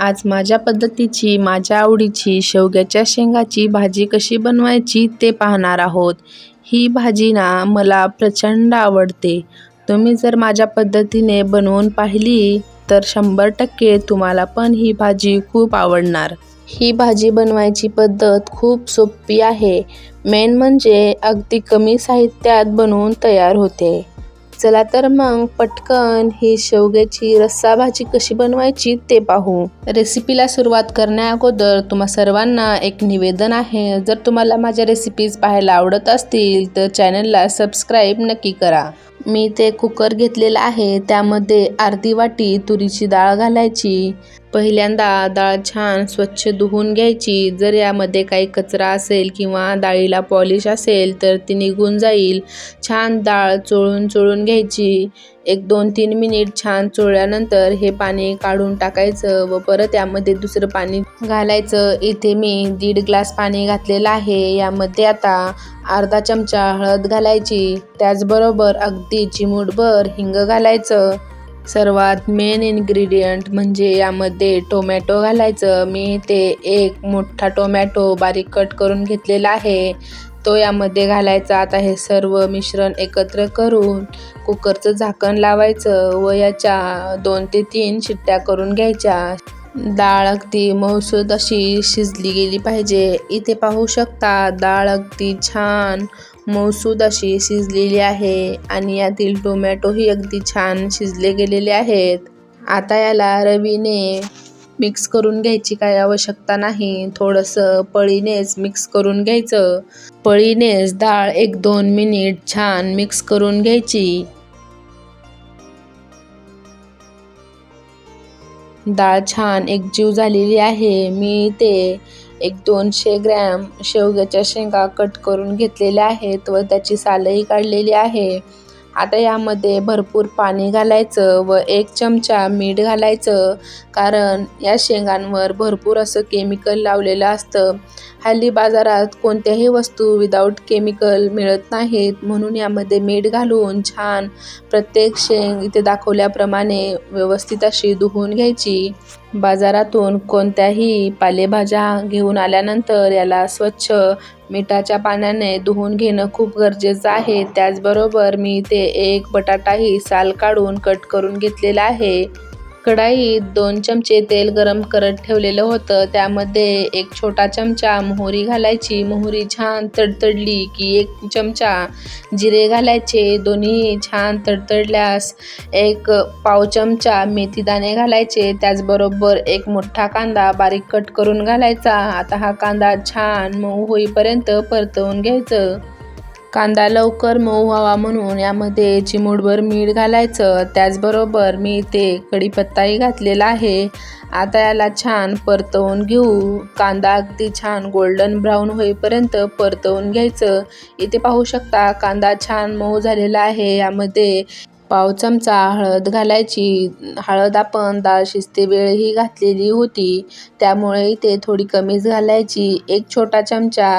आज माझ्या पद्धतीची माझ्या आवडीची शेवग्याच्या शेंगाची भाजी कशी बनवायची ते पाहणार आहोत. ही भाजी ना मला प्रचंड आवडते. तुम्ही जर माझ्या पद्धतीने बनवून पाहिली तर शंभर टक्के तुम्हाला पण ही भाजी खूप आवडणार. ही भाजी बनवायची पद्धत खूप सोपी आहे. मेन म्हणजे अगदी कमी साहित्यात बनवून तयार होते. चला तर मग पटकन ही शेवग्याची रस्सा भाजी कशी बनवायची ते पाहू. रेसिपीला सुरुवात करण्या अगोदर तुम्हा सर्वांना एक निवेदन आहे. जर तुम्हाला माझ्या रेसिपीज पाहायला आवडत असतील तर चॅनलला सबस्क्राईब नक्की करा. मी ते कुकर घेतलेलं आहे. त्यामध्ये अर्धी वाटी तुरीची डाळ घालायची. पहिल्यांदा डाळ छान स्वच्छ धुवून घ्यायची. जर यामध्ये काही कचरा असेल किंवा डाळीला पॉलिश असेल तर ती निघून जाईल. छान डाळ चोळून चोळून घ्यायची. एक दोन तीन मिनिट छान चोळल्यानंतर हे पाणी काढून टाकायचं व परत यामध्ये दुसरं पाणी घालायचं. इथे मी दीड ग्लास पाणी घातलेलं आहे. यामध्ये आता अर्धा चमचा हळद घालायची. त्याचबरोबर अगदी चिमूटभर हिंग घालायचं. सर्वात मेन इन्ग्रेडियंट म्हणजे यामध्ये टोमॅटो घालायचं. मी ते एक मोठा टोमॅटो बारीक कट करून घेतलेला आहे. तो यामध्ये घालायचा. आता हे सर्व मिश्रण एकत्र करून कुकरचं झाकण लावायचं व याच्या दोन ते तीन शिट्ट्या करून घ्यायच्या. डाळ अगदी मऊसूद अशी शिजली गेली पाहिजे. इथे पाहू शकता डाळ अगदी छान मौसूद अशी शिजलेली आहे आणि यातील टोमॅटोही अगदी छान शिजले गेलेले आहेत. आता याला रवीने मिक्स करून घ्यायची काही आवश्यकता नाही. थोडंसं पळीनेच मिक्स करून घ्यायचं. पळीनेच डाळ एक दोन मिनिट छान मिक्स करून घ्यायची. डाळ छान एकजीव झालेली आहे. मी ते एक दोनशे ग्रॅम शेवग्याच्या शेंगा कट करून घेतलेल्या आहेत व त्याची सालही काढलेली आहे. आता यामध्ये भरपूर पाणी घालायचं व एक चमचा मीठ घालायचं कारण या शेंगांवर भरपूर असं केमिकल लावलेलं असतं. हल्ली बाजारात कोणत्याही वस्तू विदाऊट केमिकल मिळत नाहीत म्हणून यामध्ये मीठ घालून छान प्रत्येक शेंग इथे दाखवल्याप्रमाणे व्यवस्थित अशी धुवून घ्यायची. बाजारातून कोणत्याही पालेभाज्या घेऊन आल्यानंतर याला स्वच्छ मिठाच्या पाण्याने धुवून घेणं खूप गरजेचं आहे. त्याचबरोबर मी ते एक बटाटाही साल काढून कट करून घेतलेला आहे. कढाईत दोन चमचे तेल गरम करत ठेवलेलं होतं. त्यामध्ये एक छोटा चमचा मोहरी घालायची. मोहरी छान तडतडली की एक चमचा जिरे घालायचे. दोन्ही छान तडतडल्यास एक पाव चमचा मेथीदाणे घालायचे. त्याचबरोबर एक मोठा कांदा बारीक कट करून घालायचा. आता हा कांदा छान मऊ होईपर्यंत परतवून घ्यायचं. कांदा लवकर मऊ व्हावा म्हणून यामध्ये चिमूटभर मीठ घालायचं. त्याचबरोबर मी ते कढीपत्ताही घातलेला आहे. आता याला छान परतवून घेऊ. कांदा अगदी छान गोल्डन ब्राऊन होईपर्यंत परतवून घ्यायचं. इथे पाहू शकता कांदा छान मऊ झालेला आहे. यामध्ये पाव चमचा हळद घालायची. हळद आपण डाळ शिजते वेळही घातलेली होती. त्यामुळे इथे थोडी कमीच घालायची. एक छोटा चमचा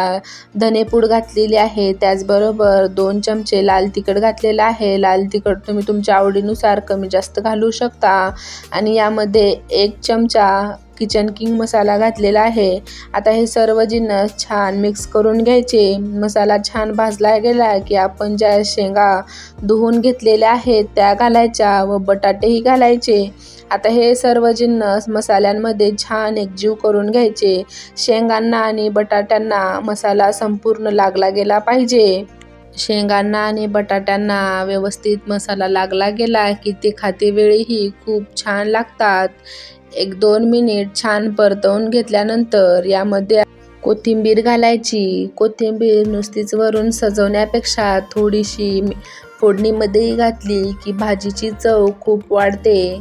धनेपूड घातलेली आहे. त्याचबरोबर दोन चमचे लाल तिखट घातलेलं आहे. लाल तिखट तुम्ही तुमच्या आवडीनुसार कमी जास्त घालू शकता. आणि यामध्ये एक चमचा किचन किंग मसाला घातलेला आहे. आता हे सर्व जिन्नस छान मिक्स करून घ्यायचे. मसाला छान भाजला गेला की आपण ज्या शेंगा धुवून घेतलेल्या आहेत त्या घालायच्या व बटाटेही घालायचे. आता हे सर्व जिन्नस मसाल्यांमध्ये छान एकजीव करून घ्यायचे. शेंगांना आणि बटाट्यांना मसाला संपूर्ण लागला गेला पाहिजे. शेंगांना आणि बटाट्यांना व्यवस्थित मसाला लागला गेला की ते खातेवेळीही खूप छान लागतात. एक दोन मिनिट छान परतवून घेतल्यानंतर यामध्ये कोथिंबीर घालायची. कोथिंबीर नुसतीच वरून सजवण्यापेक्षा थोडीशी फोडणीमध्येही घातली की भाजीची चव खूप वाढते.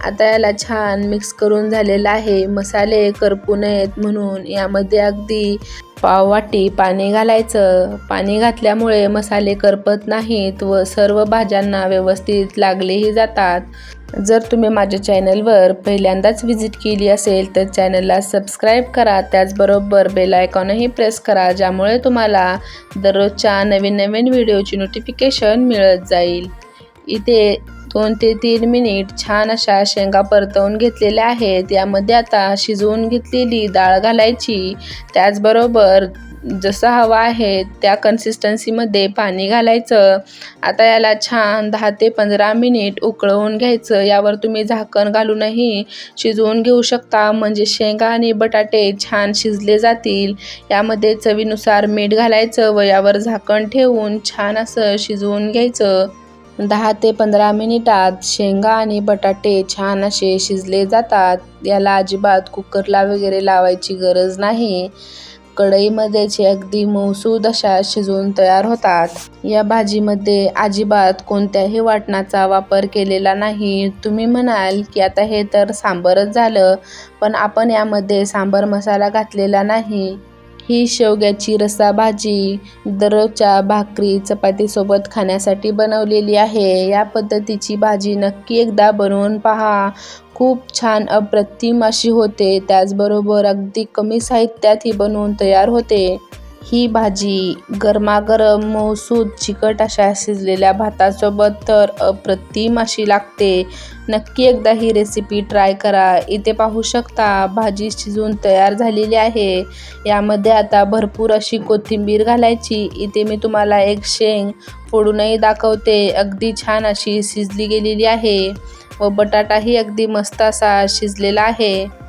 आता याला छान मिक्स करून झालेलं आहे. मसाले करपू नयेत म्हणून यामध्ये अगदी पाव वाटी पाणी घालायचं. पाणी घातल्यामुळे मसाले करपत नाहीत व सर्व भाज्यांना व्यवस्थित लागलेही जातात. जर तुम्ही माझ्या चॅनलवर पहिल्यांदाच व्हिजिट केली असेल तर चॅनलला सबस्क्राईब करा. त्याचबरोबर बेल आयकॉनही प्रेस करा ज्यामुळे तुम्हाला दररोजच्या नवीन नवीन व्हिडिओची नोटिफिकेशन मिळत जाईल. इथे दोन ते तीन मिनिट छान अशा शेंगा परतवून घेतलेल्या आहेत. यामध्ये आता शिजवून घेतलेली डाळ घालायची. त्याचबरोबर जसं हवा आहे त्या कन्सिस्टन्सीमध्ये पाणी घालायचं. आता याला छान दहा ते पंधरा मिनिट उकळवून घ्यायचं. यावर तुम्ही झाकण घालूनही शिजवून घेऊ शकता. म्हणजे शेंगा आणि बटाटे छान शिजले जातील. यामध्ये चवीनुसार मीठ घालायचं व यावर झाकण ठेवून छान असं शिजवून घ्यायचं. दहा ते पंधरा मिनिटात शेंगा आणि बटाटे छान असे शिजले जातात. याला अजिबात कुकरला वगैरे लावायची गरज नाही. कढईमध्येच अगदी मौसूद अशा शिजवून तयार होतात. या भाजीमध्ये अजिबात कोणत्याही वाटणाचा वापर केलेला नाही. तुम्ही म्हणाल की आता हे तर सांबरच झालं पण आपण यामध्ये सांबर मसाला घातलेला नाही. ही शेवग्याची रसाभाजी दररोजच्या भाकरी चपातीसोबत खाण्यासाठी बनवलेली आहे. या पद्धतीची भाजी नक्की एकदा बनवून पहा. खूप छान अप्रतिम अशी होते. त्याचबरोबर अगदी कमी साहित्यात ही बनवून तयार होते. ही भाजी गरमागरम मऊसूद चिकट अशा शिजलेल्या भातासोबत तर अप्रतिम अशी लागते. नक्की एकदा ही रेसिपी ट्राय करा. इथे पाहू शकता भाजी शिजून तयार झालेली आहे. यामध्ये आता भरपूर अशी कोथिंबीर घालायची. इथे मी तुम्हाला एक शेंग फोडूनही दाखवते. अगदी छान अशी शिजली गेलेली आहे. व बटाटाही अगदी मस्त असा शिजलेला आहे.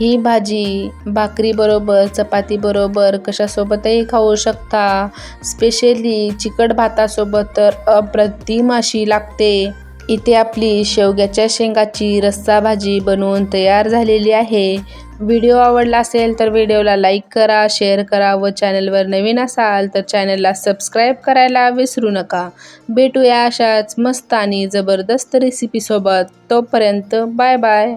ही भाजी भाकरीबरोबर चपातीबरोबर कशासोबतही खाऊ शकता. स्पेशली चिकट भातासोबत तर अप्रतिम अशी लागते. इथे आपली शेवग्याच्या शेंगाची रस्सा भाजी बनवून तयार झालेली आहे. व्हिडिओ आवडला असेल तर व्हिडिओला लाईक करा शेअर करा व चॅनलवर नवीन असाल तर चॅनलला सबस्क्राईब करायला विसरू नका. भेटूया अशाच मस्त आणि जबरदस्त रेसिपीसोबत तोपर्यंत बाय बाय.